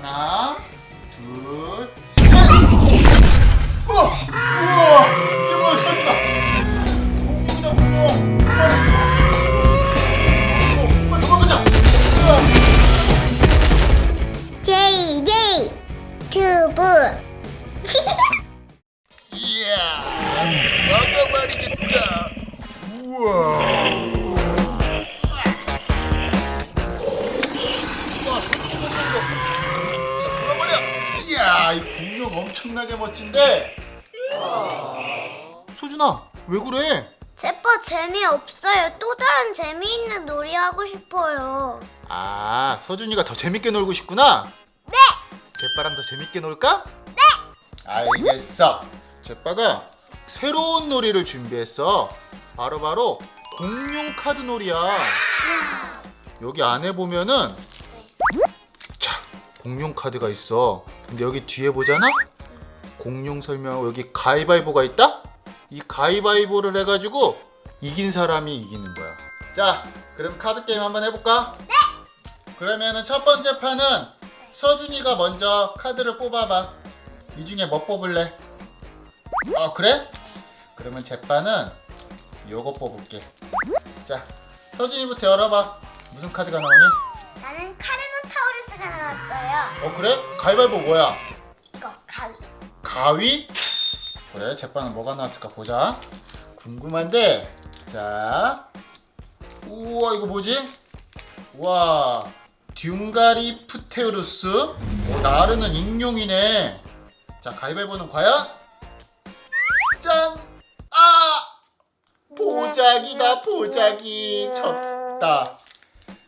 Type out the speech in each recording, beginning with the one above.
하나, 둘, 셋! 우와! 우와! 이게 뭐야, 소리가? 공룡이다, 공룡! 빨리! 어, 빨리 도망가자! 우와! JJ 튜브 이야! 막아버리겠다! 우와! 야, 이 공룡 엄청나게 멋진데? 소준아, 왜 그래? 제빠 재미없어요 또 다른 재미있는 놀이 하고 싶어요 아, 서준이가 더 재밌게 놀고 싶구나? 네 제빠랑 더 재밌게 놀까? 네! 알겠어. 제빠가 새로운 놀이를 준비했어. 바로 바로 공룡 카드 놀이야. 여기 안에 보면은 자, 공룡 카드가 있어. 근데 여기 뒤에 보잖아? 공룡 설명하고 여기 가위바위보가 있다? 이 가위바위보를 해가지고 이긴 사람이 이기는 거야. 자, 그럼 카드 게임 한번 해볼까? 네! 그러면은 첫 번째 판은 서준이가 먼저 카드를 뽑아봐. 이 중에 뭐 뽑을래? 아 그래? 그러면 제빠는 요거 뽑을게. 자, 서준이부터 열어봐. 무슨 카드가 나오니? 나는 카르 노타우루스가 나왔어요 어 그래? 가위바위보 뭐야? 이거 가위 가위? 그래, 제빠는 뭐가 나왔을까 보자. 궁금한데, 자, 우와 이거 뭐지? 우와, 듀가리 프테우루스. 오, 나르는 익룡이네. 자, 가위바위보는 과연? 짠! 아! 보자기다, 보자기. 졌다.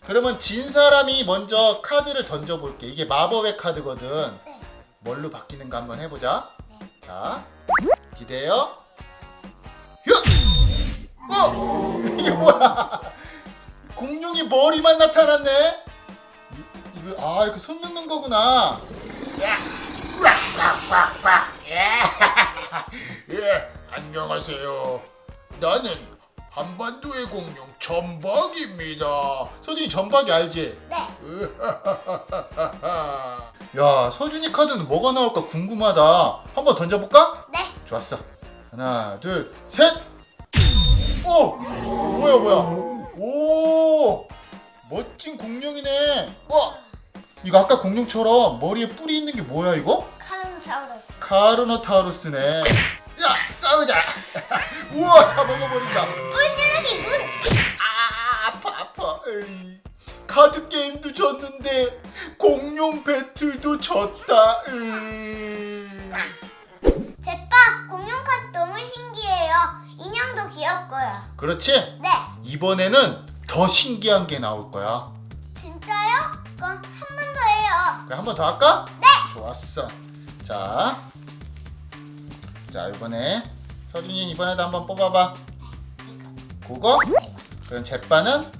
그러면 진 사람이 먼저 카드를 던져볼게. 이게 마법의 카드거든. 네. 뭘로 바뀌는가 한번 해보자. 네. 자, 기대요. 휴! 어! 이게 뭐야? 공룡이 머리만 나타났네. 이- 이거 아 이렇게 손 넣는 거구나. 예, 안녕하세요. 나는 한반도의 공룡 전박입니다. 서준이 전박이 알지? 네 야, 서준이 카드는 뭐가 나올까 궁금하다. 한번 던져볼까? 네. 좋았어. 하나, 둘, 셋. 오, 뭐야, 뭐야. 오, 멋진 공룡이네. 와, 이거 아까 공룡처럼 머리에 뿔이 있는 게 뭐야 이거? 카르노타우루스 카르노타우루스네. 야, 싸우자. 우와, 다 먹어버린다. 뿔찌르기 눈 아, 아파, 아파. 에이. 카드 게임도 졌는데 공룡 배틀도 졌다. 에이. 제빠 공룡 카드 너무 신기해요 인형도 귀엽고요 그렇지? 네 이번에는 더 신기한 게 나올 거야. 진짜요? 그럼 한 번 더 해요 그래 한번 더 할까? 네 좋았어. 자, 자 이번에 서준이 이번에도 한번 뽑아봐. 그거? 그럼 제빠는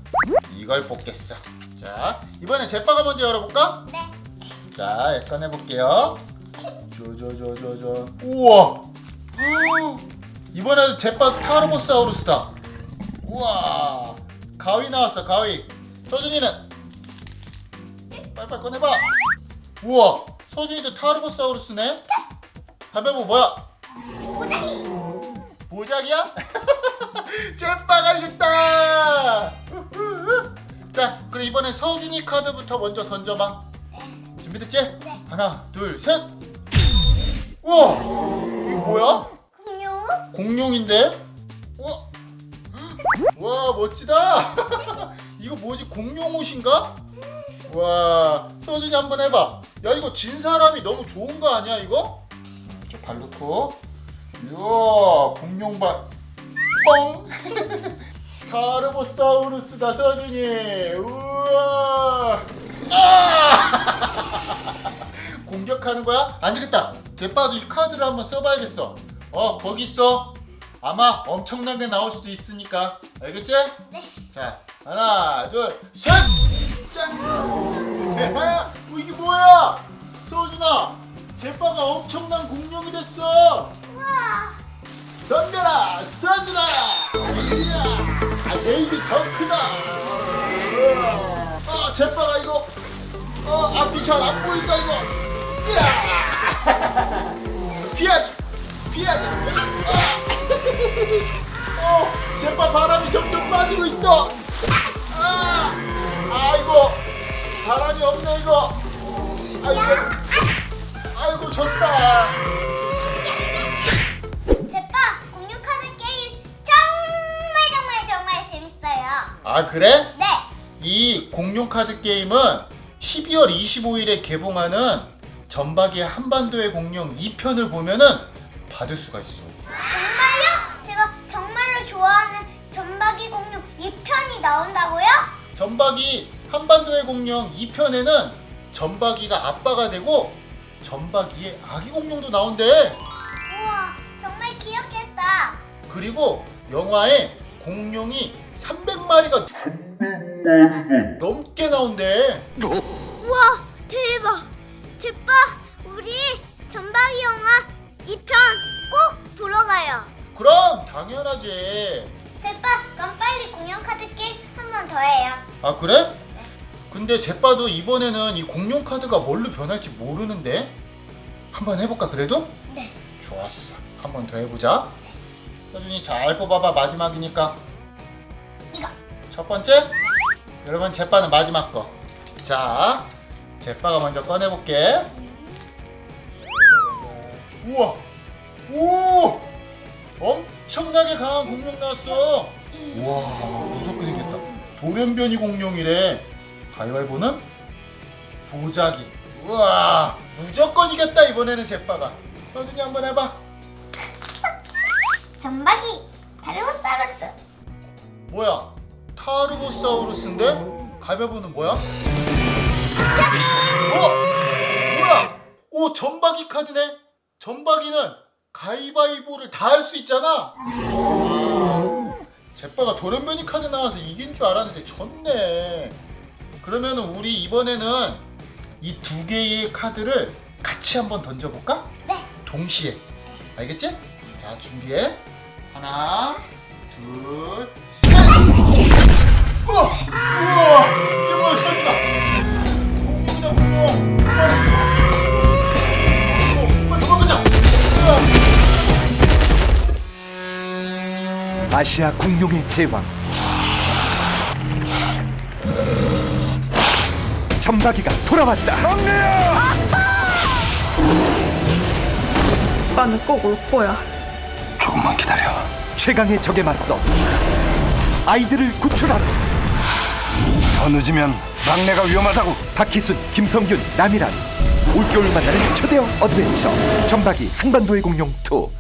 이걸 뽑겠어. 자, 이번에 제빠가 먼저 열어볼까? 네. 자, 꺼내 볼게요. 저저저저저. 우와. 이번에도 제빠 타르보사우루스다. 우와. 가위 나왔어, 가위. 서준이는 빨빨 꺼내봐. 우와. 서준이도 타르보사우루스네. 가위바위보 뭐야? 보자기 모작이야? 이겼다! 자, 그럼 이번에 서준이 카드부터 먼저 던져봐. 준비됐지? 네. 하나, 둘, 셋! 우와! 이거 뭐야? 공룡 공룡인데? 우와! 와, 멋지다! 이거 뭐지? 공룡 옷인가? 와, 서준이 한번 해봐. 야, 이거 진 사람이 너무 좋은 거 아니야, 이거? 저발 넣고. 이야, 공룡발. 뻥! 카르보사우루스다, 서준이. 우와! 아! 공격하는 거야? 안 되겠다. 대빠도 이 카드를 한번 써봐야겠어. 어, 거기 있어. 아마 엄청나게 나올 수도 있으니까. 알겠지? 네 자, 하나, 둘, 셋! 짠! 어, 이게 뭐야? 서준아, 제빠가 엄청난 공룡이 됐어. 덤벼라, 서준아! 이야, 아, 내 입이 더 크다. 우와. 아, 제빠가 이거, 어, 앞이 잘안 보인다 이거. 피하자, 피하자. 아! 어, 제발 바람이 점점 빠지고 있어. 아, 아이고, 바람이 없네 이거. 아이고, 아이고 졌다. 아 그래? 네. 이 공룡 카드 게임은 12월 25일에 개봉하는 전박이의 한반도의 공룡 2편을 보면은 받을 수가 있어. 정말요? 제가 정말로 좋아하는 전박이 공룡 2편이 나온다고요? 전박이 한반도의 공룡 2편에는 전박이가 아빠가 되고 전박이의 아기 공룡도 나온대. 우와 정말 귀엽겠다. 그리고 영화에 공룡이 300마리가 넘게 나온대. 우와 대박. 제빠 우리 전박이 영화 2편 꼭 보러 가요. 그럼 당연하지. 제빠 그럼 빨리 공룡 카드 게임 한 번 더 해요. 아 그래? 근데 제빠도 이번에는 이 공룡 카드가 뭘로 변할지 모르는데 한번 해볼까 그래도? 네. 좋았어 한번 더 해보자 서준이 잘 뽑아봐 마지막이니까. 이거. 첫 번째? 여러분 제빠는 마지막 거자 제빠가 먼저 꺼내볼게. 우와! 오! 엄청나게 강한 공룡 나왔어. 우와 무섭게 생겼다. 돌연변이 공룡이래. 가위바위보는 보자기. 우와 무조건 이겼다 이번에는 제빠가. 서준이 한번 해봐 전박이 다르보사우루스. 뭐야 타르보사우루스인데 가위바위보는 뭐야? 어? 뭐야? 오 전박이 카드네 전박이는 가위바위보를 다 할 수 있잖아 제빠가 돌연변이 카드 나와서 이긴 줄 알았는데 졌네 그러면은 우리 이번에는 이 두 개의 카드를 같이 한번 던져볼까? 네. 동시에 알겠지? 자 준비해 하나 둘 셋! 우와 우와! 이게 뭐야 소리가 공룡이다 공룡! 빨리 어, 빨리 도망가자! 으아. 아시아 공룡의 제왕. 점박이가 돌아왔다. 오빠는 꼭 올 거야. 조금만 기다려. 최강의 적에 맞서 아이들을 구출하라. 더 늦으면 막내가 위험하다고. 박희순, 김성균, 남이란 올겨울 만나는 초대형 어드벤처 점박이 한반도의 공룡 2